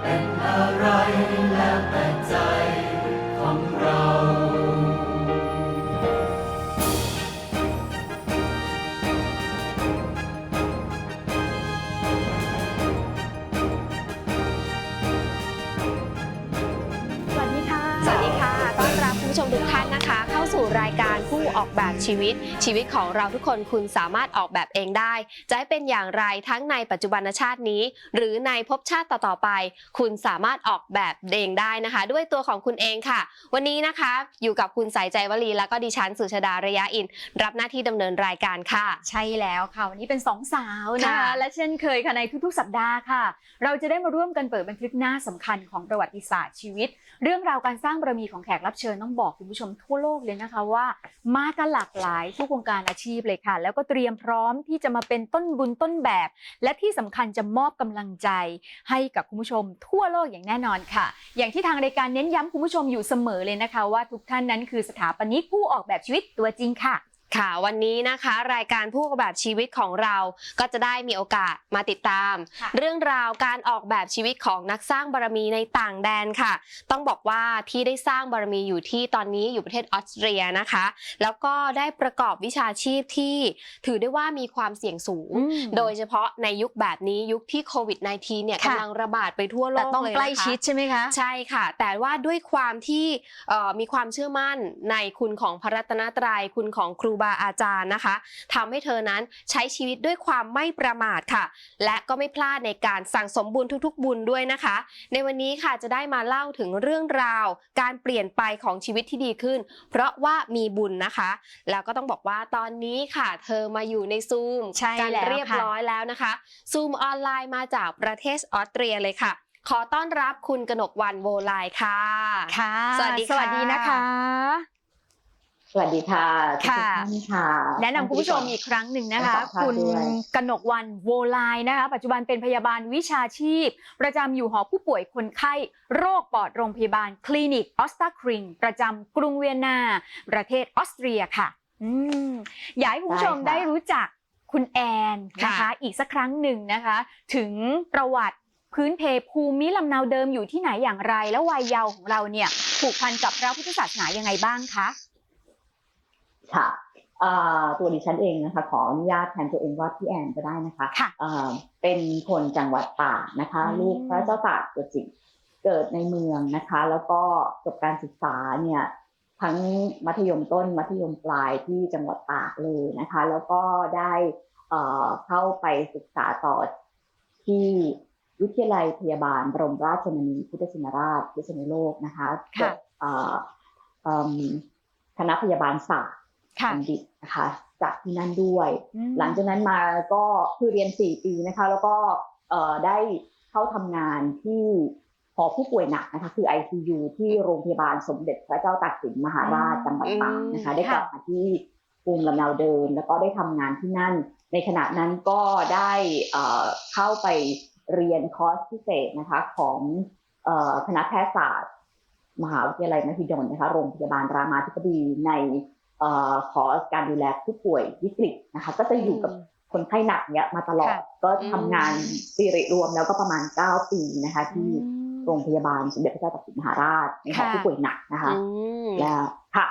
เป็นอะไรแล้วแต่ ออกแบบชีวิต ชีวิตของเราทุกคนคุณสามารถออกแบบเองได้ จะให้เป็นอย่างไรทั้งในปัจจุบันชาตินี้ หรือในภพชาติต่อๆไป คุณสามารถออกแบบเองได้นะคะ ด้วยตัวของคุณเองค่ะ วันนี้นะคะอยู่กับคุณสายใจวลีแล้วก็ดิฉันสุชาดาระยะอิน รับหน้าที่ดำเนินรายการค่ะ ใช่แล้วค่ะ วันนี้เป็นสองสาวนะค่ะคะและเช่นเคยค่ะในทุกๆ สัปดาห์ค่ะ เราจะได้มาร่วมกันเปิดบันทึกหน้าสำคัญของประวัติศาสตร์ชีวิต เรื่องราวการสร้างบารมีของแขกรับเชิญต้องบอกคุณผู้ชมทั่วโลกเลยนะคะว่ามากันหลากหลายทุกวงการอาชีพเลยค่ะ แล้วก็เตรียมพร้อมที่จะมาเป็นต้นบุญต้นแบบ และที่สำคัญจะมอบกำลังใจ ให้กับคุณผู้ชมทั่วโลกอย่างแน่นอนค่ะ อย่างที่ทางรายการเน้นย้ำคุณผู้ชมอยู่เสมอเลยนะคะ ว่าทุกท่านนั้นคือสถาปนิกผู้ออกแบบชีวิตตัวจริงค่ะ ค่ะวันนี้นะคะ รายการผู้ออกแบบชีวิตของเราก็จะได้มีโอกาสมาติดตาม ค่ะ เรื่องราวการออกแบบชีวิตของนักสร้างบารมีในต่างแดนค่ะ ต้องบอกว่าที่ได้สร้างบารมีอยู่ที่ตอนนี้อยู่ประเทศออสเตรียนะคะ แล้วก็ได้ประกอบวิชาชีพที่ถือได้ว่ามีความเสี่ยงสูง โดยเฉพาะในยุคแบบนี้ยุคที่โควิด -19 เนี่ยค่ะ กำลังระบาดไปทั่วโลแต่กต้องเลยนะคะใกล้ชิดใช่ไหมคะ ใช่ค่ะ แต่ว่าด้วยความที่เอ่อมีความเชื่อมั่นในคุณของพระรัตนตรัยคุณของครูบาอาจารย์นะคะทำให้เธอนั้นใช้ชีวิตด้วยความไม่ประมาทค่ะ และก็ไม่พลาดในการสั่งสมบุญทุกๆ บุญด้วยนะคะ ในวันนี้ค่ะจะได้มาเล่าถึงเรื่องราว การเปลี่ยนไปของชีวิตที่ดีขึ้น เพราะว่ามีบุญนะคะ แล้วก็ต้องบอกว่าตอนนี้ค่ะ เธอมาอยู่ในซูมใช่กันแล้วเรียบค่ะร้อยแล้วนะคะซูมออนไลน์มาจากประเทศออสเตรียเลยค่ะขอต้อนรับคุณกนกวันโวไลค่ะ ค่ะ สวัสดีค่ะสวัสดีนะคะ สวัสดีค่ะทุกค่ะท่านค่ะ แนะนำคุณผู้ชมอีกครั้งหนึ่งนะคะ ขอบคุณคุณด้วย กนกวันโวไลน์นะคะ ปัจจุบันเป็นพยาบาลวิชาชีพ ประจำอยู่หอผู้ป่วยคนไข้ โรคปอดโรงพยาบาลคลินิกออสตาคริง ประจำกรุงเวียนนา ประเทศออสเตรียค่ะอืมอยากให้คุณผู้ชมได้รู้จักคุณแอนนะคะค่ะอีกสักครั้งหนึ่งนะคะ ถึงประวัติพื้นเพภูมิลำเนาเดิมอยู่ที่ไหนอย่างไร แล้ววัยเยาว์ของเราเนี่ยผูกพันกับพระพุทธศาสนายังไงบ้างคะ ค่ะเอ่อตัวดิฉันเองนะคะขออนุญาตแทนตัวเองว่าพี่แอนก็ได้นะคะค่ะเอ่อเป็นคนจังหวัดตากนะคะอืมลูกพระเจ้าตากตัวจริงเกิดในเมืองนะคะ แล้วก็จบการศึกษาเนี่ยทั้งมัธยมต้นมัธยมปลายที่จังหวัดตากเลยนะคะ แล้วก็ได้เอ่อเข้าไปศึกษาต่อที่วิทยาลัยพยาบาลบรมราชชนนีพุทธชินราชพิษณุโลกนะคะค่ะจบเอ่อเอิ่มคณะพยาบาลศาสตร์ค่ะ บัณฑิตนะคะจากที่นั่นด้วยอืมหลังจากนั้นมาก็คือเรียน 4 ปีนะคะ แล้วก็เอ่อได้เข้าทำงานที่หอผู้ป่วยหนักนะคะคือ ICU ที่โรงพยาบาลสมเด็จพระเจ้าตากสินมหาราชจังหวัดตากนะคะ ได้กลับมาที่ภูมิลำเนาเดิม แล้วก็ได้ทำงานที่นั่น ในขณะนั้นก็ได้เอ่อเข้าไปเรียนคอร์สพิเศษนะคะของเอ่อคณะแพทยศาสตร์ มหาวิทยาลัยมหิดลนะคะ โรงพยาบาลรามาธิบดีใน เอ่อคอร์สการดูแลผู้ป่วยวิกฤตนะคะ ก็จะอยู่กับคนไข้หนักเนี้ยมาตลอดค่ะก็ทำงานสิริรวมแล้วก็ประมาณ 9 ปีนะคะ ที่อืมโรงพยาบาลสมเด็จพระเจ้าตากสินมหาราชในหอค่ะผู้ป่วยหนักนะคะอืมแล้วค่ะ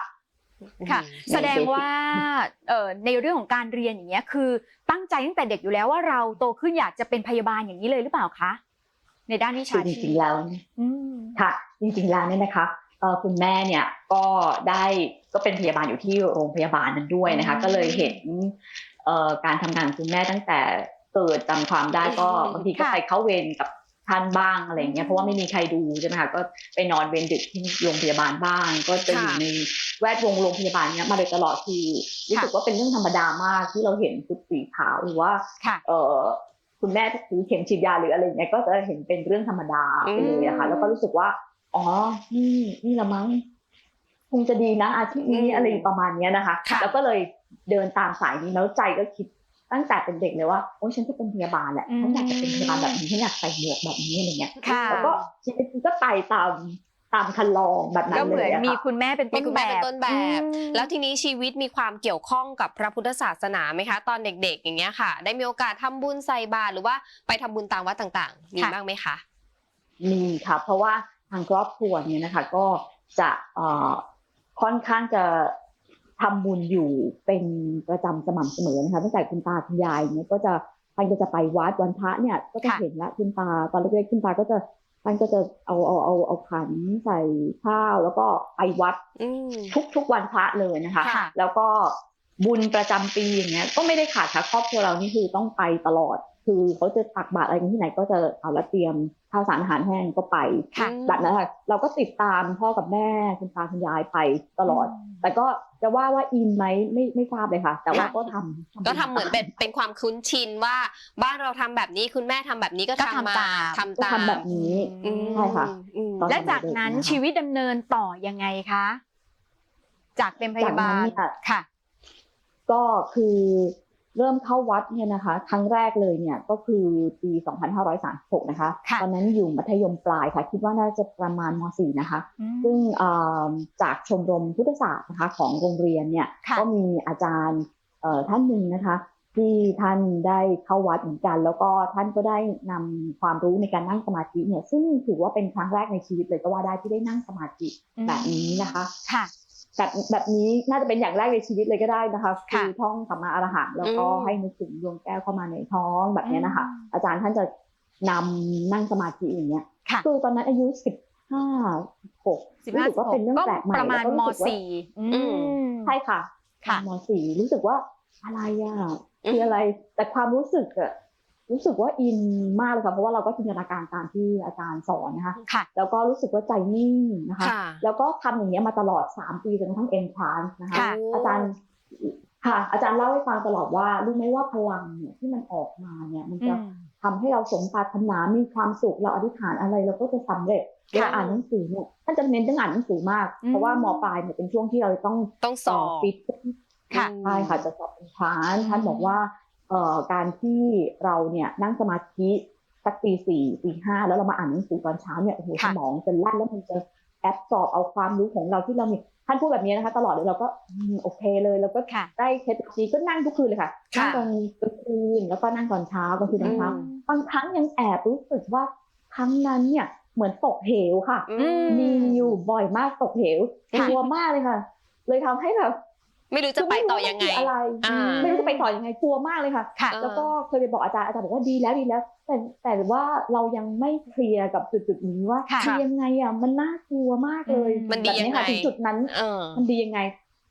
ค่ะอืมแสดงว่าเอ่อในเรื่องของการเรียนอย่างเงี้ยคือตั้งใจตั้งแต่เด็กอยู่แล้วว่าเราโตขึ้นอยากจะเป็นพยาบาลอย่างนี้เลยหรือเปล่าคะในด้านวิคืชาอจชีริงพๆแล้วอืมค่ะ จริงๆแล้วเนี่ยนะคะเอ่อ คุณแม่เนี่ยก็ได้ก็เป็นพยาบาลอยู่ที่โรงพยาบาลนั้นด้วยนะคะอืมก็เลยเห็นเอ่อการทำงานของคุณแม่ตั้งแต่เกิดจำความได้ก็อืมบางทีก็ค่ะไปเข้าเวรกับท่านบ้างอะไรเงี้ยเพราะว่าไม่มีใครดูใช่ไหมคะก็ไปนอนเวรดึกที่โรงพยาบาลบ้าง ก็จะอยู่ค่ะในแวดวงโรงพยาบาลเนี้ยมาโดยตลอดคือรู้สึกว่าเป็นเรื่องธรรมดามากที่เราเห็นชุดสีขาวหรือว่าค่ะเอ่อคุณแม่ถือเข็มฉีดยาหรืออะไรอย่างเงี้ยก็จะเห็นเป็นเรื่องธรรมดาไปเลยอะค่ะอืมแล้วก็รู้สึกว่า อ๋อ นี่นี่ละมั้งคงจะดีนะอาชีพนี้อืมอะไรประมาณเนี้ยนะคะค่ะแล้วก็เลยเดินตามสายนี้แล้วใจก็คิดตั้งแต่เป็นเด็กเลยว่าโอ้ฉันจะเป็นพยาบาลแหละอืมฉันอยากจะเป็นพยาบาลแบบนี้ฉันอยากใส่หมวกแบบนี้อะไรเงี้ยค่ะแล้วก็ชีวิตมันก็ไปตามตามคันลองแบบนั้ก็นเหเลมือนยอะมีค่ะคุณแม่เป็นมีต้นคุณแบแม่เป็นบต้นแบบอืมแล้วทีนี้ชีวิตมีความเกี่ยวข้องกับพระพุทธศาสนาไหมคะ ตอนเด็กๆ อย่างเงี้ยค่ะ ได้มีโอกาสทำบุญใส่บาตรหรือว่าไปทำบุญตามวัดต่างๆ มีค่ะบ้างไหมคะ มีค่ะ เพราะว่า ทางครอบครัวเนี่ยนะคะ ก็จะเอ่อค่อนข้างจะทำบุญอยู่เป็นประจำสม่ำเสมอนะคะตั้งแต่คุณตาคุณยายเนี่ยก็จะท่านก็จะไปวัดวันพระเนี่ย ก็จะค่ะเห็นละคุณตาตอนเล็กๆคุณตาก็จะท่านก็จะเอาเอาเอาเอาขันใส่ข้าวแล้วก็ไปวัดอืมทุกทุกวันพระเลยนะคะค่ะแล้วก็บุญประจำปีอย่างเงี้ยก็ไม่ได้ขาดค่ะครอบครัวเรานี่คือต้องไปตลอด คือเขาจะตักบาตรอะไรกันที่ไหนก็จะเอาละเตรียมข้าวสารอาหารแห้งก็ไปค่ะแบบนั้นค่ะเราก็ติดตามพ่อกับแม่คุณตาคุณยายไปตลอด แต่ก็จะว่าว่าอินไหมไม่ไม่ทราบเลยค่ะ แต่ว่าค่ะก็ทำก็ทำเหมือนเป็นเป็นความคุ้นชินว่า บ้านเราทำแบบนี้คุณแม่ทำแบบนี้ก็ก็ทำทำมาตามทำก็ตามทำแบบนี้อืมใช่ค่ะอืมตอนและจากนั้นสมัยเด็กนะคะชีวิตดำเนินต่อยังไงคะจากเป็นพยาบาจากนั้ลนเนี่ยค่ะ ก็คือ เริ่มเข้าวัดเนี่ยนะคะครั้งแรกเลยเนี่ยก็คือปี 2536 นะคะค่ะตอนนั้นอยู่มัธยมปลายค่ะ คิดว่าน่าจะประมาณม .4 นะคะอืมซึ่งเอ่อจากชมรมพุทธศาสตร์นะคะของโรงเรียนเนี่ยค่ะก็มีอาจารย์เอ่อท่านหนึ่งนะคะ ที่ท่านได้เข้าวัดเหมือนกัน แล้วก็ท่านก็ได้นำความรู้ในการนั่งสมาธิเนี่ยซึ่งถือว่าเป็นครั้งแรกในชีวิตเลยก็ว่าได้ที่ได้นั่งสมาธิแบบนี้นะคะค่ะ แบบแบบนี้น่าจะเป็นอย่างแรกในชีวิตเลยก็ได้นะคะค่ะคือท่องสัมมาอรหังแล้วก็อืมให้นึกถึงดวงแก้วเข้ามาในท้องแบบเนี้ยนะคะอืมอาจารย์ท่านจะนำนั่งสมาธิอย่างเงี้ยค่ะคือตอนนั้นอายุสิบห้าหกสิบรู้ห้าสึกว่าเป็นเรื่องก็แปลกใหม่ประมาณแล้วมก็รู้สึกว่าสี่อืมใช่ค่ะค่ะมสี่รู้สึกว่าอะไรอะคืออะไรแต่ความรู้สึกอะ รู้สึกว่าอินมากเลยค่ะเพราะว่าเราก็จินตนาการตามที่อาจารย์สอนนะคะค่ะแล้วก็รู้สึกว่าใจนิ่งนะคะค่ะแล้วก็ทำอย่างเงี้ยมาตลอด 3 ปีจนกระทั่งเอ็นทรานนะคะค่ะอาจารย์ค่ะ อาจารย์เล่าให้ฟังตลอดว่ารู้ไหมว่าพลังเนี่ยที่มันออกมาเนี่ยมันอืจะมทำให้เราสมปรารถนา มีความสุข เราอธิษฐานอะไรเราก็จะสำเร็จเวลาอ่านหนังสือเนี่ยท่านจะเน้นเรื่องอ่านหนังสือมากอืมเพราะว่า มปลายเนี่ยเป็นช่วงที่เราจะต้องต้องสอบฟิตค่ะใช่ค่ะจะสอบเป็นทรานอืมท่านบอกว่า เอ่อการที่เราเนี่ยนั่งสมาธิสักตีสี่ตีห้าแล้วเรามาอ่านหนังสือตอนเช้าเนี่ยโอ้โหสมองจะลั่นแล้วมันจะแอบสอบเอาความรู้ของเราที่เรามีท่านพูดแบบนี้นะคะ ตลอดเลยเราก็อืมโอเคเลยแล้วก็ค่ะได้เคล็ดลับนี้ก็นั่งทุกคืนเลยค่ะค่ะนั่งตอนกลางคืนแล้วก็นั่งตอนเช้ากลางคืนตอนเช้าอืมบางครั้งยังแอบรู้สึกว่าครั้งนั้นเนี่ยเหมือนตกเหวค่ะอืมมีอยู่บ่อยมากตกเหวค่ะกลัวมากเลยค่ะ เลยทำให้แบบ ไม่รู้จะไปต่อยังไงคือม่รู้ว่าคืออะไรอ่าไม่รู้จะไปต่อยังไงกลัวมากเลยค่ะค่ะเออแล้วก็เคยไปบอกอาจารย์อาจารย์บอกว่าดีแล้วดีแล้ว แต่แต่ว่าเรายังไม่เคลียร์กับจุดจุดๆนี้ว่าค่ะดียังไงอะมันน่ากลัวมากเลยอืมมันดียังไงแบบค่ะถึงจุดนั้นเออมันดียังไง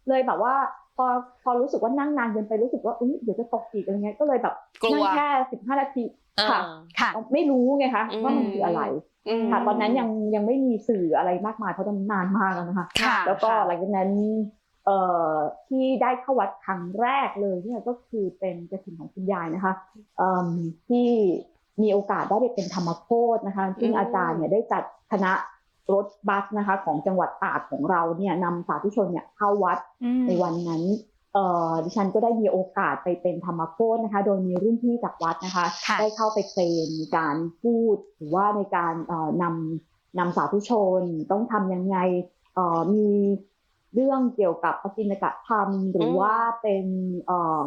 เลยแบบว่าพอพอรู้สึกว่านั่งนานเกินไปรู้สึกว่าอุ๊ยเดี๋ยวจะตกอีกอะไรเงี้ยก็เลยแบบกลัวนั่งแค่สิบห้านาทีเออค่ะค่ะไม่รู้ไงคะอืมว่ามันคืออะไรอืมค่ะตอนนั้นยังยังไม่มีสื่ออะไรมากมายเพราะตอนนั้นนานมากแล้วนะคะค่ะแล้วก็หลังจากนั้นเอ่อ ที่ได้เข้าวัดครั้งแรกเลยเนี่ยก็คือเป็นกระถิ่นของคุณยายนะคะเอิ่มที่มีโอกาสได้ไปเป็นธรรมโคตนะคะ ซึ่งอืมอาจารย์เนี่ยได้จัดคณะรถบัสนะคะ ของจังหวัดตากของเราเนี่ยนำสาธุชนเนี่ยเข้าวัดอืมในวันนั้นเอ่อดิฉันก็ได้มีโอกาสไปเป็นธรรมโคตนะคะ โดยมีรุ่นพี่จากวัดนะคะค่ะได้เข้าไปเทรนในการพูดหรือว่าในการเอ่อนำนำสาธุชนต้องทำยังไงเอ่อมี เรื่องเกี่ยวกับปกิณกธรรม หรืออมว่าเป็นเอ่อ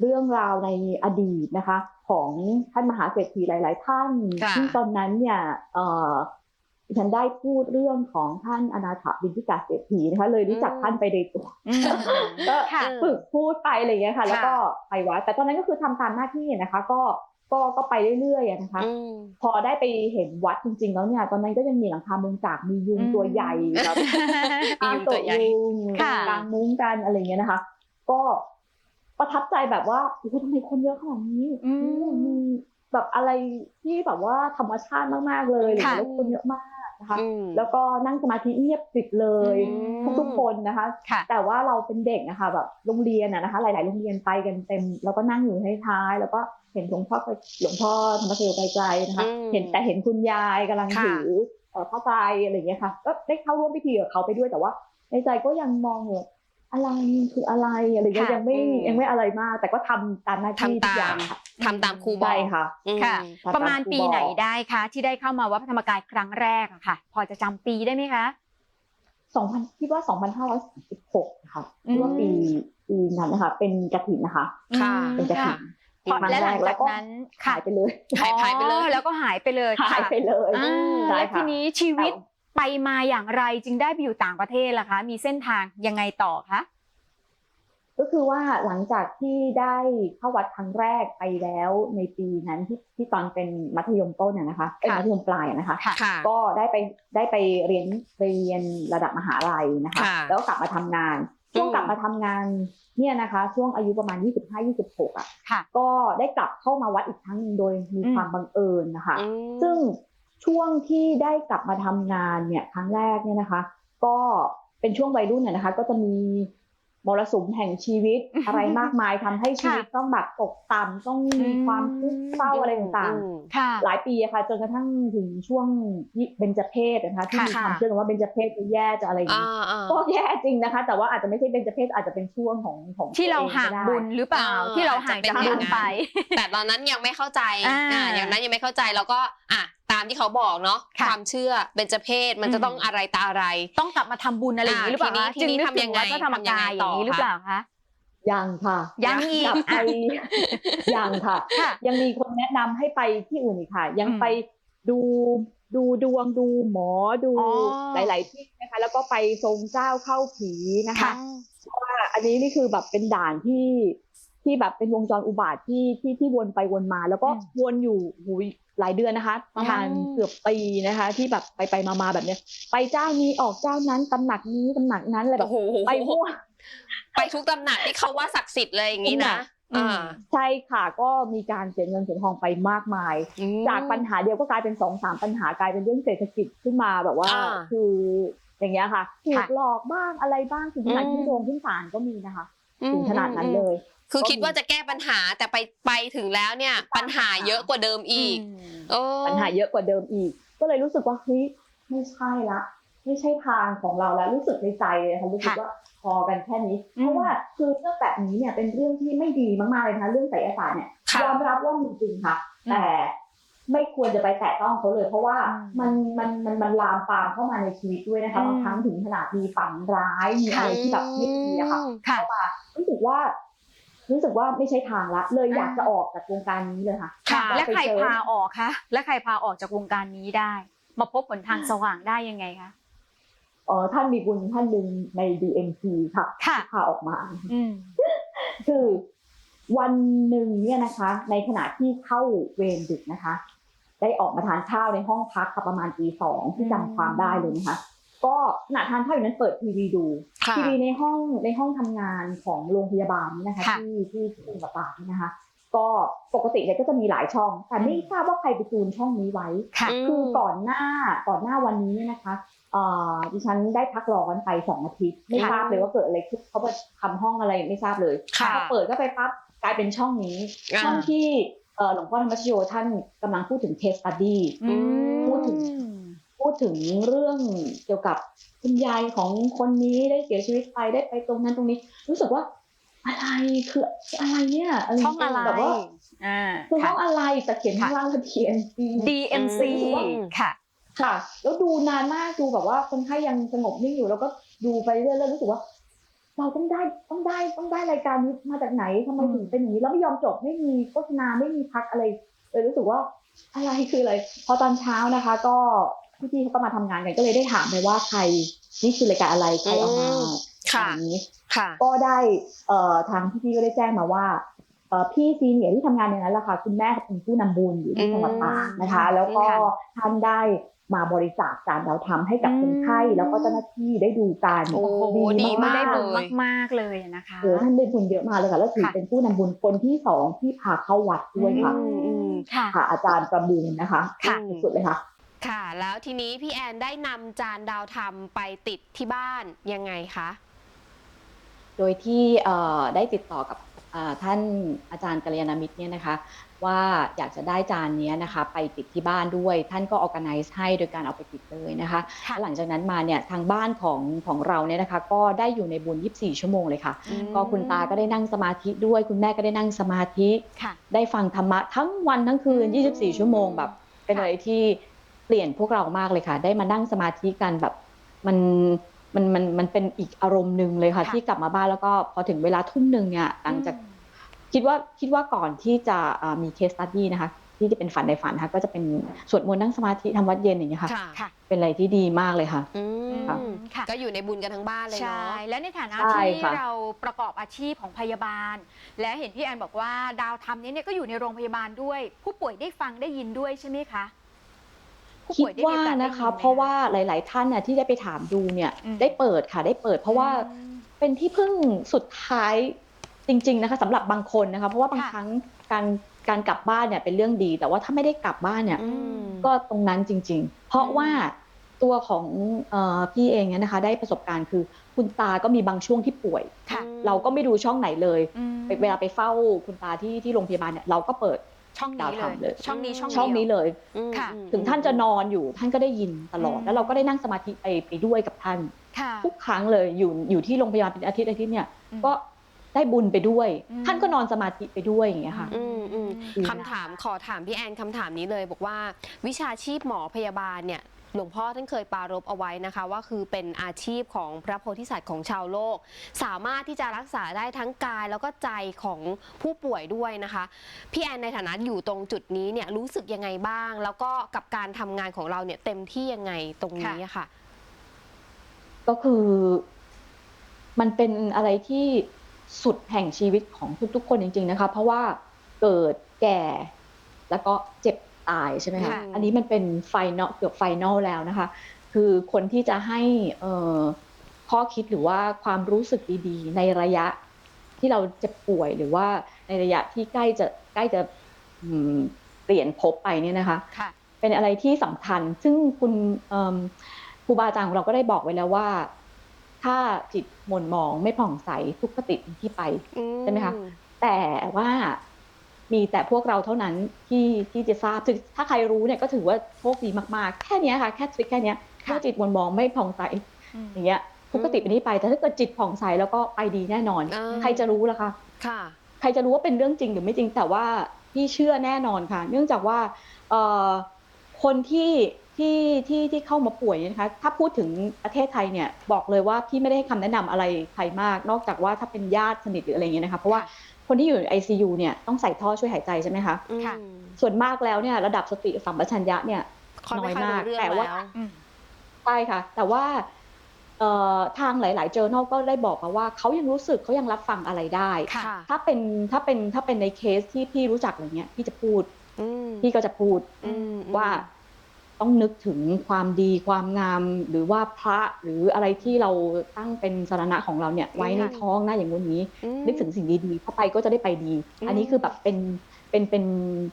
เรื่องราวในอดีตนะคะ ของท่านมหาเศรษฐีหลาย ๆ ท่านค่ะที่ตอนนั้นเนี่ยเอ่อดิฉันได้พูดเรื่องของท่านอนาถบิณฑิกาเศรษฐีนะคะ เลยรู้จักท่านไปในตัวอืมก็ค่ะฝึกพูดไปอะไรอย่างเงี้ยค่ะ แล้วก็ไปวัดแต่ตอนนั้นก็คือทำตามหน้าที่นะคะ ก็ ก็ก็ไปเรื่อยๆอะนะคะอืมพอได้ไปเห็นวัดจริง ๆ แล้วเนี่ย ตอนนั้นก็ยังมีหลังคามุงจากมียุงอืมตัวใหญ่แบบมียุงตัวใหญ่ยุงค่ะกลางมุ้งกันอะไรอย่างเงี้ยนะคะ ก็ประทับใจแบบว่าโอ้โหทำไมคนเยอะขนาดนี้อืมมีแบบอะไรที่แบบว่าธรรมชาติมากๆเลยอะไรอย่างเงี้ยค่ะแล้วคนเยอะมากนะคะอืมแล้วก็นั่งสมาธิเงียบกริบเลยอืมทุกๆคนนะคะค่ะแต่ว่าเราเป็นเด็กนะคะแบบโรงเรียนอะนะคะ หลาย ๆ โรงเรียนไปกันเต็ม แล้วก็นั่งอยู่ท้ายๆแล้วก็ เห็นหลวงพ่อไปหลวงพ่อธรรมชโยไกลๆนะคะอืมเห็นแต่เห็นคุณยายกำลังค่ะถือเอ่อผ้าไตรอะไรอย่างเงี้ยค่ะ ก็ได้เข้าร่วมพิธีกับเขาไปด้วยแต่ว่า ในใจก็ยังมองอยู่อะไรคืออะไรอะไรเงี้ยค่ะยังไม่อืมยังไม่อะไรมาก แต่ก็ทำตามหน้าที่ทำทุกตาอย่ามงค่ะทำตามครูบอใช่กค่ะอืมค่ะตามประมาณครูปีบอกไหนได้คะที่ได้เข้ามาวัดพระธรรมกายครั้งแรกอะค่ะ พอจะจำปีได้ไหมคะสองพันคิดว่าสองพันห้าร้อยสิบหกค่ะอืมคิดว่าปีปีนั้นนะคะ เป็นกระถิ่นนะคะ ค่ะเป็นกระถิ่น พอครั้งและหลังแรกแล้จาวกก็นั้นหายไปเลยหายหายไปเลยอ๋อแล้วก็หายไปเลยหายไปเลยอ่าใช่แล้วทีค่ะนี้ชีวิตแต่ไปมาอย่างไรจึงได้ไปอยู่ต่างประเทศล่ะคะ มีเส้นทางยังไงต่อคะก็คือว่าหลังจากที่ได้เข้าวัดครั้งแรกไปแล้วในปีนั้นที่ที่ตอนเป็นมัธยมต้นน่ะนะคะเป็นค่ะมัธยมปลายอะนะคะค่ะค่ะก็ได้ไปได้ไปเรียนไปเรียนระดับมหาลัยนะคะค่ะแล้วก็กลับมาทำงาน ช่วงอืมกลับมาทำงานเนี่ยนะคะ ช่วงอายุประมาณ 25-26อะค่ะก็ได้กลับเข้ามาวัดอีกครั้งหนึ่งโดยมีอืมความบังเอิญนะคะอืมซึ่งช่วงที่ได้กลับมาทำงานเนี่ยครั้งแรกเนี่ยนะคะ ก็เป็นช่วงวัยรุ่นน่ะนะคะ ก็จะมี มรสุมแห่งชีวิตอะไรมากมายทำให้ชีวิตต้องแบบตกต่ำต้องมีความทุกข์เศร้าอะไรต่างอืมค่ะๆหลายปีอะค่ะจนกระทั่งถึงช่วงเบญจเพศนะคะที่มีค่ะความเชื่อกันว่าเบญจเพศจะแย่จะอะไรอย่างอ่านี้อ่าก็แย่จริงนะคะ แต่ว่าอาจจะไม่ใช่เบญจเพศอาจจะเป็นช่วงของของที่เราตัวองห่างก็ได้บุญหรือเปล่าเออที่เราห่างจากอาจจะเป็นบุญอย่างนั้นไป แต่ตอนนั้นยังไม่เข้าใจอ่าอ่าอย่างนั้นยังไม่เข้าใจแล้วก็อะ ตามที่เขาบอกเนาะค่ะ ความเชื่อเบญจเพศมันจะอืมต้องอะไรตาอะไร ต้องกลับมาทำบุญอะไรอย่างนี้หรือเปล่าอ่าคะทีนี้จึงนึกทำถึยังงไงวัดพระธรรมกายทำยังไงอย่างนี้หรือต่อเปล่าคะยังค่ะยังอีกกลับไปยังค่ะ ค่ะ ยังมีคนแนะนำให้ไปที่อื่นอีกค่ะ ยังอืมไปดูดูดวงดูหมอดูอ๋อหลาย ๆ ที่นะคะ แล้วก็ไปทรงเจ้าเข้าผีนะคะ ค่ะ ว่าอันนี้นี่คือแบบเป็นด่านที่ที่แบบเป็นวงจรอุบาทที่ที่ที่วนไปวนมา แล้วก็อืม วนอยู่หูย หลายเดือนนะคะ ประมาณอืมเกือบปีนะคะ ที่แบบไปไปมามาแบบเนี้ย ไปเจ้านี้ออกเจ้านั้นตำหนักนี้ตำหนักนั้นอะไรแบโอ้บโหไปมั่วไปทุกตำหนักที่เขาว่าศักดิ์สิทธิ์เลยอย่างนี้นะอืมอ่าใช่ค่ะก็มีการเสียเงินเสียทองไปมากมายอืมจากปัญหาเดียวก็กลายเป็นสองสามปัญหากลายเป็นเรื่องเศรษฐกิจขึ้นมาแบบว่าอ่าคืออย่างเงี้ยค่ะถูกค่ะหลอกบ้างอะไรบ้างถึงขนาดอืมขึ้นโรงขึ้นศาลก็มีนะคะอืม ถึงขนาดนั้นเลย คือก็มีคิดว่าจะแก้ปัญหาแต่ไปไปถึงแล้วเนี่ย ปัญหาเยอะกว่าเดิมอีกมโอ้ปัญหาเยอะกว่าเดิมอีก ก็เลยรู้สึกว่าเฮ้ยไม่ใช่ละไม่ใช่ทางของเราแล้วรู้สึกในใจเลยค่ะรู้สึกค่ะว่าพอกันแค่นี้อืมเพราะว่าคือเรื่องแบบนี้เนี่ยเป็นเรื่องที่ไม่ดีมากๆเลยนะคะเรื่องไสยศาสตร์เนี่ยค่ะยอมรับว่ามีจริงค่ะอืมแต่ไม่ควรจะไปแตะต้องเขาเลย เพราะว่าอืมมันมันมันมันลามปามเข้ามาในชีวิตด้วยนะคะอืมบางครั้งถึงขนาดมีฝันร้ายมีอะไรที่แบบไม่ดีอะค่ะค่ะเข้ามา รู้สึกว่า รู้สึกว่าไม่ใช่ทางละ เลยอ่าอยากจะออกจากวงการนี้เลยค่ะค่ะ และใครไปเจอพาออกคะและใครพาออกจากวงการนี้ได้ มาพบหนทางสว่างได้ยังไงคะเออท่านมีบุญท่านหนึ่งใน DMT ค่ะค่ะที่พาออกมาอืมคือวันหนึ่งเนี่ยนะคะ ในขณะที่เข้าเวรดึกนะคะ ได้ออกมาทานข้าวในห้องพักค่ะประมาณตีสองที่จำความได้เลยนะคะ ก็ขณะทานข้าวอยู่นั้นเปิดทีวีดูค่ะทีวีในห้องในห้องทำงานของโรงพยาบาลนี่นะคะค่ะที่ที่ที่สมุทรปราการนี่นะคะ ก็ปกติเนี่ยก็จะมีหลายช่อง แต่ไม่ทราบว่าใครไปจูนช่องนี้ไว้ค่ะอืมคือก่อนหน้าก่อนหน้าวันนี้เนี่ยนะคะเอ่อดิฉันได้พักร้อนไปสองอาทิตย์ไม่ค่ะทราบเลยว่าเกิดอะไรขึ้นเขาไปทำห้องอะไรไม่ทราบเลยค่ะพอเปิดก็ไปปั๊บกลายเป็นช่องนี้อ่าช่องที่เอ่อหลวงพ่อธรรมชโยท่านกำลังพูดถึง case study อืมพูดถึง พูดถึงเรื่องเกี่ยวกับคุณยายของคนนี้ได้เสียชีวิตไปได้ไปตรงนั้นตรงนี้ รู้สึกว่าอะไรคืออะไรเนี่ยะรช่องอะไรแบบว่าอ่าคือห้ค่ะองอะไรแต่เขียนข้างล่างว่า TNC DMC อืมค่ะ ค่ะ แล้วดูนานมากดูแบบว่าคนไข้ยังสงบนิ่งอยู่ แล้วก็ดูไปเรื่อยๆรู้สึกว่า เราต้องได้ต้องได้ต้องได้รายการนี้มาจากไหนทำไมอืมถึงเป็นอย่างนี้แล้วไม่ยอมจบไม่มีโฆษณาไม่มีพักอะไรเลยรู้สึกว่าอะไรคืออะไร พอตอนเช้านะคะ ก็ พี่ๆเขาก็มาทำงานกันก็เลยได้ถามไปว่าใครนี่คือรายการอะไรใครเอามาอืมค่ะอย่างนี้ค่ะก็ได้เอ่อทางพี่ๆก็ได้แจ้งมาว่าเอ่อพี่ซีเนียร์ที่ทำงานในนั้นแหละค่ะ คุณแม่เขาเป็นผู้นำบุญอยู่ที่จังหวัดตากนะคะ แล้วก็ค่ะท่านได้มาบริจาคจานดาวทำให้กับอืมคนไข้แล้วก็เจ้าหน้าที่ได้ดูกันโอ้โหดีมากได้บุญเลยมากๆเลยนะคะโอ้ท่านได้บุญเยอะมากเลยค่ะแล้วถือค่ะเป็นผู้นำบุญคนที่สองที่พาเข้าวัดด้วยค่ะอืมอืมค่ะค่ะ อาจารย์ประบุญนะคะค่ะสุดๆเลยค่ะ ค่ะ แล้วทีนี้พี่แอนได้นำจานดาวธรรมไปติดที่บ้านยังไงคะ โดยที่เอ่อได้ติดต่อกับเอ่อท่านอาจารย์กัลยาณมิตรเนี่ยนะคะ ว่าอยากจะได้จานเนี้ยนะคะ ไปติดที่บ้านด้วย ท่านก็ organize ให้โดยการเอาไปติดเลยนะคะค่ะ แล้วหลังจากนั้นมาเนี่ยทางบ้านของของเราเนี่ยนะคะ ก็ได้อยู่ในบุญ 24 ชั่วโมงเลยค่ะ อืมก็คุณตาก็ได้นั่งสมาธิด้วย คุณแม่ก็ได้นั่งสมาธิ ค่ะ ได้ฟังธรรมะทั้งวันทั้งคืน อืม24 ชั่วโมงแบบ เป็นค่ะ อะไรที่ เปลี่ยนพวกเรามากเลยค่ะ ได้มานั่งสมาธิกันแบบมันมันมันมันเป็นอีกอารมณ์หนึ่งเลยค่ะค่ะที่กลับมาบ้านแล้วก็พอถึงเวลาทุ่มหนึ่งเนี่ยหลังจากคิดว่าคิดว่าก่อนที่จะเอ่อมีเคสตัดดี้นะคะ ที่จะเป็นฝันในฝันนะคะก็จะเป็นสวดมนต์นั่งสมาธิทำวัดเย็นอย่างเงี้ยค่ะค่ะค่ะเป็นอะไรที่ดีมากเลยค่ะอืมค่ะค่ะก็อยู่ในบุญกันทั้งบ้านเลยใช่เนาะและในฐานะใช่ที่ค่ะเราประกอบอาชีพของพยาบาล และเห็นพี่แอนบอกว่าดาวทำนี้เนี่ยก็อยู่ในโรงพยาบาลด้วย ผู้ป่วยได้ฟังได้ยินด้วยใช่ไหมคะผู้ คิดป่วยได้มีว่าโอกสได้ยินะคะไหมเพราะว่าหลาย ๆ ท่านน่ะที่ได้ไปถามดูเนี่ยอืมได้เปิดค่ะได้เปิด เพราะว่าอืมเป็นที่พึ่งสุดท้ายจริง ๆ นะคะสำหรับบางคนนะคะ เพราะว่าบางค่ะครั้งการการกลับบ้านเนี่ยเป็นเรื่องดี แต่ว่าถ้าไม่ได้กลับบ้านเนี่ยอืมก็ตรงนั้นจริง ๆ เพราะว่าตัวของเออพี่เองเนี่ยนะคะ ได้ประสบการณ์คือคุณตาก็มีบางช่วงที่ป่วยค่ะเราก็ไม่ดูช่องไหนเลยอืมไปเวลาไปเฝ้าคุณตาที่ที่โรงพยาบาลเนี่ยเราก็เปิด ช่องนี้ดาวเลทำเลยยช่องนี้ช่องช่องนี้เดียวเลย อืมค่ะ อืมถึงท่านจะนอนอยู่ท่านก็ได้ยินตลอด อืม แล้วเราก็ได้นั่งสมาธิไปไปด้วยกับท่าน ค่ะ ทุกครั้งเลยอยู่อยู่ที่โรงพยาบาลเป็นอาทิตย์อาทิตย์เนี่ยอืมก็ได้บุญไปด้วย อืม ท่านก็นอนสมาธิไปด้วยอย่างเงี้ยค่ะ อืมอืมอืมคำถามขอถามพี่แอนคำถามนี้เลย บอกว่าวิชาชีพหมอพยาบาลเนี่ย หลวงพ่อท่านเคยปารบเอาไว้นะคะ ว่าคือเป็นอาชีพของพระโพธิสัตว์ของชาวโลก สามารถที่จะรักษาได้ทั้งกายแล้วก็ใจของผู้ป่วยด้วยนะคะ พี่แอนในฐานะอยู่ตรงจุดนี้เนี่ยรู้สึกยังไงบ้าง แล้วก็กับการทำงานของเราเนี่ยเต็มที่ยังไงตรงนี้ค่ะ ก็คือมันเป็นอะไรที่สุดแห่งชีวิตของทุกๆ คนจริง ๆนะคะ เพราะว่าเกิดแก่แล้วก็เจ็บ ตายใช่ไหมคะค่ะอันนี้มันเป็นไฟนอลเกือบไฟนอลแล้วนะคะ คือคนที่จะให้เอ่อข้อคิดหรือว่าความรู้สึกดีๆ ในระยะที่เราเจ็บป่วยหรือว่าในระยะที่ใกล้จะใกล้จะอืมเปลี่ยนภพไปเนี่ยนะคะค่ะเป็นอะไรที่สำคัญ ซึ่งคุณเอิ่มครูบาอาจารย์ของเราก็ได้บอกไว้แล้วว่า ถ้าจิตหม่นหมองไม่ผ่องใสทุกขติเป็นที่ไปใช่ไหมคะแต่ว่า มีแต่พวกเราเท่านั้นที่ที่จะทราบถึงถ้าใครรู้เนี่ยก็ถือว่าโชคดีมากๆ แค่เนี้ยค่ะ แค่ทริคแค่เนี้ยค่ะถ้าจิตหม่นหมองไม่ผ่องใสอืมอย่างเงี้ยทุกขติเป็นที่ไป แต่ถ้าเกิดจิตผ่องใสแล้วก็ไปดีแน่นอนอ่าใครจะรู้ล่ะคะค่ะ ใครจะรู้ว่าเป็นเรื่องจริงหรือไม่จริงแต่ว่าพี่เชื่อแน่นอนค่ะ เนื่องจากว่าเอ่อคนที่ที่ที่ที่เข้ามาป่วยเนี่ยนะคะถ้าพูดถึงประเทศไทยเนี่ยบอกเลยว่าพี่ไม่ได้ให้คำแนะนำอะไรใครมาก นอกจากว่าถ้าเป็นญาติสนิทหรืออะไรอย่างเงี้ยนะคะเพราะว่า คนที่อยู่ใน ICU เนี่ยต้องใส่ท่อช่วยหายใจใช่ไหมคะค่ะอืมส่วนมากแล้วเนี่ยระดับสติสัมปชัญญะเนี่ยค่อยไม่น้อยค่อยมากรู้เรื่องแต่ว่าแล้วอืมใช่ค่ะ แต่ว่าเอ่อทางหลายๆเจอ n a l ก็ได้บอกมาว่าเขายังรู้สึกเขายังรับฟังอะไรได้ค่ะถ้าเป็นถ้าเป็นถ้าเป็นในเคสที่พี่รู้จักอะไรเงี้ยพี่จะพูดอืมพี่ก็จะพูดอืมว่า ต้องนึกถึงความดีความงาม หรือว่าพระหรืออะไรที่เราตั้งเป็นสารณะของเราเนี่ยไว้ในท้องหน้าอย่างงู้นนี้อืมนึกถึงสิ่งดีๆเข้าไปก็จะได้ไปดีอืมอันนี้คือแบบเป็นเป็นเป็น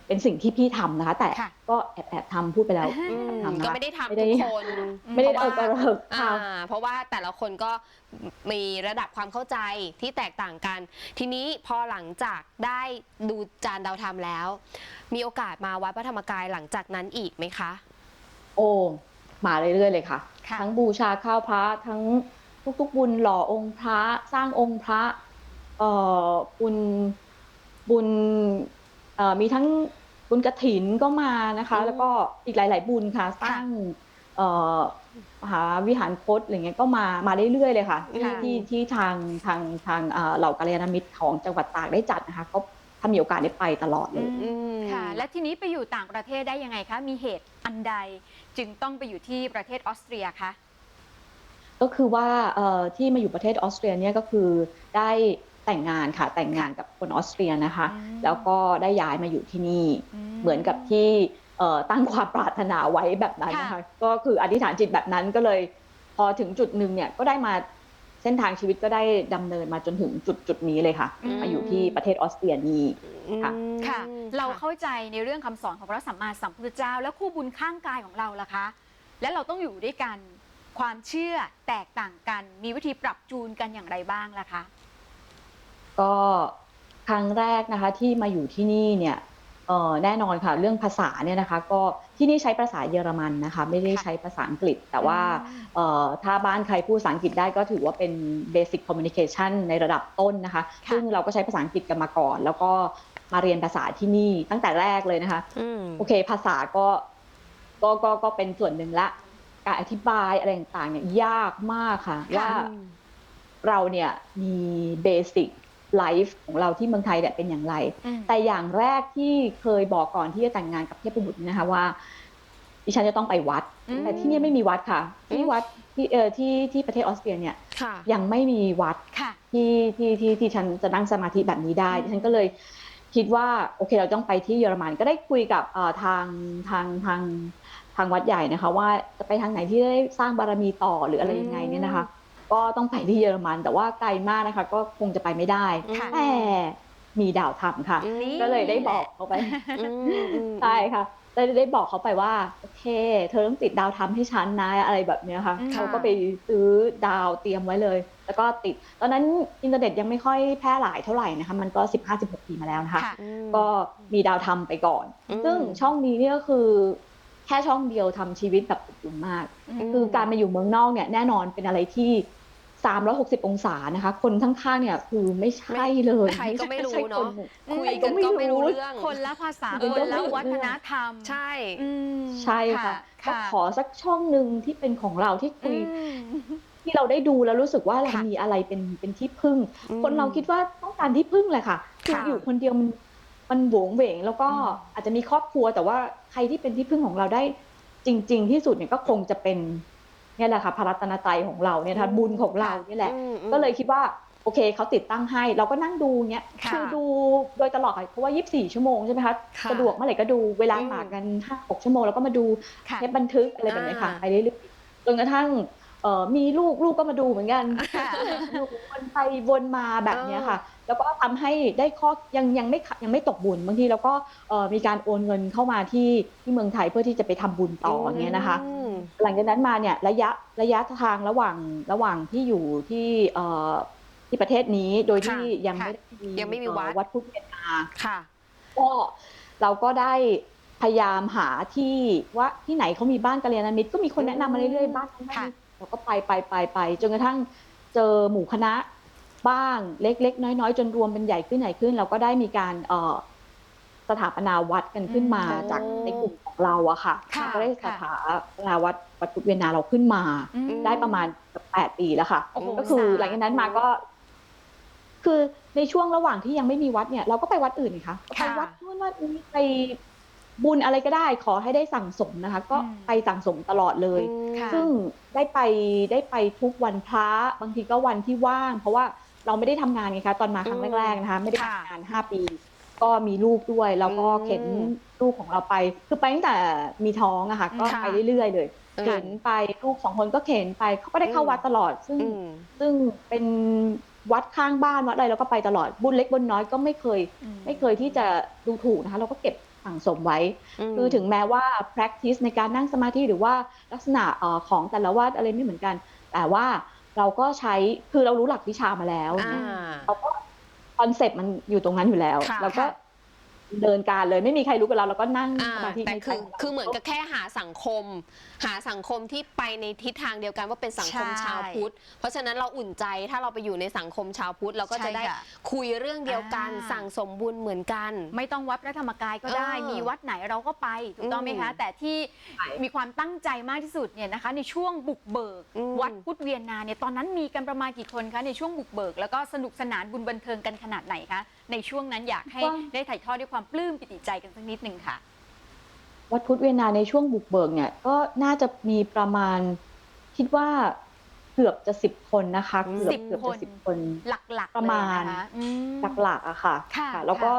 เป็นสิ่งที่พี่ทำนะคะ แต่ค่ะก็แอบแอบทำพูดไปแล้วอืมทำนะก็ไม่ได้ทำไม่ได้ทุกคนไม่ได้พเอราะอกระว่าเริกอ่าทำเพราะว่าแต่ละคนก็มีระดับความเข้าใจที่แตกต่างกัน ทีนี้พอหลังจากได้ดูจานดาวธรรมแล้ว มีโอกาสมาวัดพระธรรมกายหลังจากนั้นอีกไหมคะ โอ้มาเรื่อยๆเลยค่ะ ค่ะทั้งบูชาข้าวพระทั้งทุกๆบุญหล่อองค์พระสร้างองค์พระเอ่อบุญบุญเอ่อมีทั้งบุญกระถินก็มานะคะ อืมแล้วก็อีกหลาย ๆ บุญค่ะสร้างเอ่อมหาวิหารคตอะไรเงี้ยก็มามาเรื่อยๆเลยค่ะค่ะ ที่ที่ทางทางทางเอ่อเหล่ากัลยาณมิตรของจังหวัดตากได้จัดนะคะก็ ถ้ามีโอกาสได้ไปตลอดเลยอืมค่ะ และทีนี้ไปอยู่ต่างประเทศได้ยังไงคะ มีเหตุอันใดจึงต้องไปอยู่ที่ประเทศออสเตรียคะ ก็คือว่าเอ่อที่มาอยู่ประเทศออสเตรียเนี่ยก็คือได้แต่งงานค่ะแต่งงานกับคนออสเตรียนะคะ อืม แล้วก็ได้ย้ายมาอยู่ที่นี่ เหมือนกับที่เอ่อตั้งความปรารถนาไว้แบบนั้นนะคะค่ะก็คืออธิษฐานจิตแบบนั้นก็เลย พอถึงจุดหนึ่งเนี่ยก็ได้มา เส้นทางชีวิตก็ได้ดำเนินมาจนถึงจุดจุดนี้เลยค่ะ อืม มาอยู่ที่ประเทศออสเตรียนี่ ค่ะ อืมค่ะ เราค่ะเข้าใจในเรื่องคำสอนของพระสัมมาสัมพุทธเจ้า และคู่บุญข้างกายของเราล่ะคะ และเราต้องอยู่ด้วยกันความเชื่อแตกต่างกัน มีวิธีปรับจูนกันอย่างไรบ้างล่ะคะ ก็ครั้งแรกนะคะที่มาอยู่ที่นี่เนี่ย เอ่อแน่นอนค่ะ เรื่องภาษาเนี่ยนะคะ ก็ที่นี่ใช้ภาษาเยอรมันนะคะ ไม่ได้ค่ะใช้ภาษาอังกฤษ แต่ว่าอืมเอ่อถ้าบ้านใครพูดภาษาอังกฤษได้ก็ถือว่าเป็น basic communication ในระดับต้นนะคะค่ะซึ่งเราก็ใช้ภาษาอังกฤษกันมาก่อน แล้วก็มาเรียนภาษาที่นี่ตั้งแต่แรกเลยนะคะอืมโอเค ภาษาก็ก็ก็ก็เป็นส่วนหนึ่งละ การอธิบายอะไรต่างๆเนี่ยยากมากค่ะค่ะว่าเราเนี่ยมีเบสิก ไลฟ์ของเราที่เมืองไทยเนี่ยเป็นอย่างไรอืมแต่อย่างแรกที่เคยบอกก่อนที่จะแต่งงานกับเทพบุตรนะคะว่าดิฉันจะต้องไปวัดอืมแต่ที่เนี่ยไม่มีวัดค่ะ ที่อืมวัดที่เออที่ที่ประเทศออสเตรียเนี่ยค่ะยังไม่มีวัดค่ะที่ที่ที่ที่ฉันจะนั่งสมาธิแบบนี้ได้อืมดิฉันก็เลยคิดว่าโอเคเราต้องไปที่เยอรมันก็ได้คุยกับเอ่อทางทางทางทางวัดใหญ่นะคะ ว่าจะไปทางไหนที่ได้สร้างบารมีต่อหรืออะไรยังไงเนี่ยนะคะ ก็ต้องไปที่เยอรมัน แต่ว่าไกลมากนะคะ ก็คงจะไปไม่ได้ค่ะแต่มีดาวทำค่ะอืมก็เลยได้บอกเขาไปอืมอืม ใช่ค่ะได้ได้บอกเขาไปว่าโอเค เธอต้องติดดาวทำให้ฉันนะอะไรแบบเนี้ยค่ะอืมเขาก็ไปซื้อดาวเตรียมไว้เลย แล้วก็ติด ตอนนั้นอินเทอร์เน็ตยังไม่ค่อยแพร่หลายเท่าไหร่นะคะมันก็ 15-16 ปีมาแล้วนะคะ ค่ะ อืม ก็มีดาวทำไปก่อน อืม ซึ่งช่องนี้เนี่ยก็คือ แค่ช่องเดียวทำชีวิตแบบอบอุ่นมาก อืม คือการมาอยู่เมืองนอกเนี่ยแน่นอนเป็นอะไรที่ 360 องศานะคะ คนข้างๆเนี่ยคือไม่ใช่เลยใครก็ไม่รู้ใช่เนอะคคุยกันก็ไม่รู้เรื่องคนละภาษาคุยคกันนก็ละไม่รู้วัฒนธรรม ใช่อืมใช่ค่ะก็ค่ะขอสักช่องหนึ่งที่เป็นของเราที่คุยอืมที่เราได้ดูแล้วรู้สึกว่าเราค่ะมีอะไรเป็นเป็นที่พึ่งอืมคนเราคิดว่าต้องการที่พึ่งเลยค่ะคือค่ะอยู่คนเดียวมันมันโหวงเหวงแล้วก็อืมอาจจะมีครอบครัว แต่ว่าใครที่เป็นที่พึ่งของเราได้จริง ๆ ที่สุดเนี่ยก็คงจะเป็น เนี่ยแหละค่ะพระรัตนตรัยของเราเนี่ยนะคะบุญของเรานี่แหละอืมอืมก็เลยคิดว่าโอเคเขาติดตั้งให้ เราก็นั่งดูเนี้ยค่ะคือดูโดยตลอดค่ะเพราะว่า 24 ชั่วโมงใช่ไหมคะค่ะสะดวกเมื่อไหร่ก็ดูเวลาอืมต่างกัน5 6ชั่วโมงแล้วก็มาดูค่ะเทปบันทึกอะไรแบบนี้ค่ะอ่าไปเรื่อยๆจนกระทั่ง เอ่อมีลูกลูกก็มาดูเหมือนกันค่ะดูวนไปวนมาแบบเนี้ยค่ะ แล้วก็ทำให้ได้ข้อยังยังไม่ยังไม่ตกบุญบางทีเราก็เอ่อมีการโอนเงินเข้ามาที่ที่เมืองไทยเพื่อที่จะไปทำบุญต่ออย่างเงี้ยนะคะอืมหลังจากนั้นมาเนี่ยระยะระยะทางระหว่างระหว่างที่อยู่ที่เอ่อที่ประเทศนี้โดยที่ค่ะยังค่ะไม่ได้มียังไม่มีวัดเอ่อวัดพุทธเวียนนาค่ะ ก็เราก็ได้พยายามหาที่ว่าที่ไหนเขามีบ้านกัลยาณมิตรก็มีคนแนะนำมาเรื่อยๆบ้านนั้นบ้านค่ะนี้ เราก็ไปไปไปไปจนกระทั่งเจอหมู่คณะบ้างเล็ก ๆ น้อยๆ จนรวมเป็นใหญ่ขึ้นใหญ่ขึ้น เราก็ได้มีการเอ่อสถาปนาวัดกันขึ้นมาอืมจากในกลุ่มของเราอะค่ะค่ะก็ได้สค่ะถาปนาวัดวัดพุทธเวียนนาเราขึ้นมาอืมได้ประมาณแปดปีแล้วค่ะโอ้โหก็คือสาธุหลังจากนั้นมาก็ คือในช่วงระหว่างที่ยังไม่มีวัดเนี่ย เราก็ไปวัดอื่นนี่คะไปค่ะวัดนู่นวัดนี้ไป บุญอะไรก็ได้ขอให้ได้สั่งสมนะคะ ก็อืมไปสั่งสมตลอดเลยค่ะซึ่งได้ไปได้ไปทุกวันพระบางทีก็วันที่ว่าง เพราะว่าเราไม่ได้ทำงานไงคะ ตอนมาครั้งอืมแรกๆนะคะ ไม่ได้ค่ะทำงานห้าปี ก็มีลูกด้วย แล้วก็อืมเข็นลูกของเราไป คือไปตั้งแต่มีท้องอะค่ะ ก็ค่ะไปเรื่อยๆเลยอืมเข็นไปลูกสองคนก็เข็นไปเขาก็ได้เข้าอืมวัดตลอด ซึ่งอืมซึ่งเป็นวัดข้างบ้านวัดอะไรเราก็ไปตลอดบุญเล็กบุญน้อยก็ไม่เคย ไม่เคยที่จะดูถูกนะคะ เราก็เก็บ สั่งสมไว้ คือถึงแม้ว่า practice ในการนั่งสมาธิหรือว่าลักษณะเอ่อของแต่ละวัดอะไรไม่เหมือนกัน แต่ว่าเราก็ใช้คือเรารู้หลักวิชามาแล้วอ่าเนี่ยเราก็คอนเซ็ปต์มันอยู่ตรงนั้นอยู่แล้วค่ะเราก็ เดินการเลยไม่มีใครรู้กับเราเราก็นั่งอ่าสมาธิแต่ในใจคือขงราคือเหมือนกับแค่หาสังคม หาสังคมที่ไปในทิศทางเดียวกันว่าเป็นสังคมใช่ชาวพุทธ เพราะฉะนั้นเราอุ่นใจถ้าเราไปอยู่ในสังคมชาวพุทธเราก็จะได้ใช่ค่คุยเรื่องเดียวกัน อ่า สั่งสมบุญเหมือนกัน ไม่ต้องวัดพระธรรมกายก็ได้ เออมีวัดไหนเราก็ไปถูกต้องไหมคะ อืมแต่ที่ใช่มีความตั้งใจมากที่สุดเนี่ยนะคะ ในช่วงบุกเบิก อืม วัดพุทธเวียนนาเนี่ยตอนนั้นมีกันประมาณกี่คนคะในช่วงบุกเบิก แล้วก็สนุกสนานบุญบันเทิงกันขนาดไหนคะในช่วงนั้นอยากให้ว่าได้ถ่ายทอดด้วยความปลื้มปิติใจกันสักนิดหนึ่งค่ะ วัดพุทธเวียนนาในช่วงบุกเบิกเนี่ยก็น่าจะมีประมาณคิดว่าเกือบจะสิบคนนะคะอืมเกือบสิบเกือบคจะนสิบคนหลักๆประมาณเลยนะคะอืมหลักๆอะค่ะค่ะ แล้วก็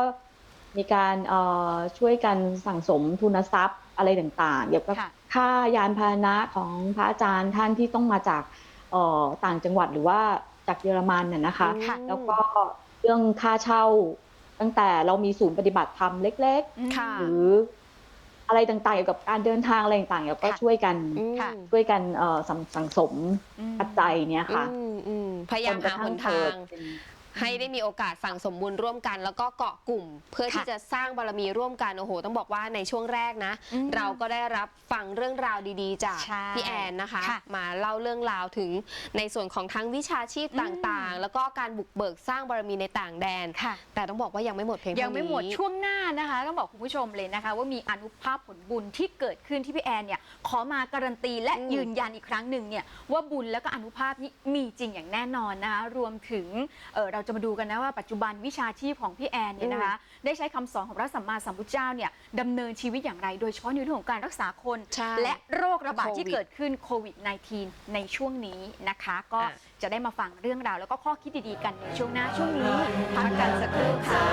มีการเอ่อช่วยกันสั่งสมทุนทรัพย์อะไรต่างๆเกี่ยวกับค่ะค่ายานพาหนะของพระอาจารย์ท่านที่ต้องมาจากเอ่อต่างจังหวัดหรือว่าจากเยอรมันน่ะนะคะอืมแล้วก็ เรื่องค่าเช่า ตั้งแต่เรามีศูนย์ปฏิบัติธรรมเล็กอืมค่ะๆ หรืออะไรต่างๆเกี่ยวกับการเดินทางอะไรต่างๆเราก็ค่ะช่วยกันอืมค่ะ ช่วยกันเอ่อสั่งสั่งสมอืมปัจจัยเนี่ยค่ะอืมอืมพยายามจนกระหาหทั่นเกิทาดง เป็น ให้ได้มีโอกาสสั่งสมบุญร่วมกัน แล้วก็เกาะกลุ่ม เพื่อค่ะที่จะสร้างบารมีร่วมกันโอ้โห ต้องบอกว่าในช่วงแรกนะอืมเราก็ได้รับฟังเรื่องราวดีๆ จากใช่พี่แอนนะคะค่ะมาเล่าเรื่องราวถึงในส่วนของทั้งวิชาชีพอืมต่างๆ แล้วก็การบุกเบิกสร้างบารมีในต่างแดนค่ะแต่ต้องบอกว่ายังไม่หมดเพียงยังเท่าไม่หมดนี้ช่วงหน้านะคะต้องบอกคุณผู้ชมเลยนะคะ ว่ามีอนุภาพผลบุญที่เกิดขึ้นที่พี่แอนเนี่ยขอมาการันตีและอืมยืนยันอีกครั้งหนึ่งเนี่ยว่าบุญแล้วก็อนุภาพนี้มีจริงอย่างแน่นอนนะคะรวมถึงเอ่อเราจะมาดูกันนะว่าปัจจุบันวิชาชีพของพี่แอนเนี่ยนะคะได้ใช้คำสอนของพระสัมมาสัมพุทธเจ้าเนี่ยดำเนินชีวิตอย่างไร โดยเฉพาะในเรื่องของการรักษาคน และโรคระบาดที่เกิดขึ้นโควิด -19 ในช่วงนี้นะคะ ก็จะได้มาฟังเรื่องราว แล้วก็ข้อคิดดีๆกันในช่วงหน้าช่วงนี้พักกันสักครู่ค่ะ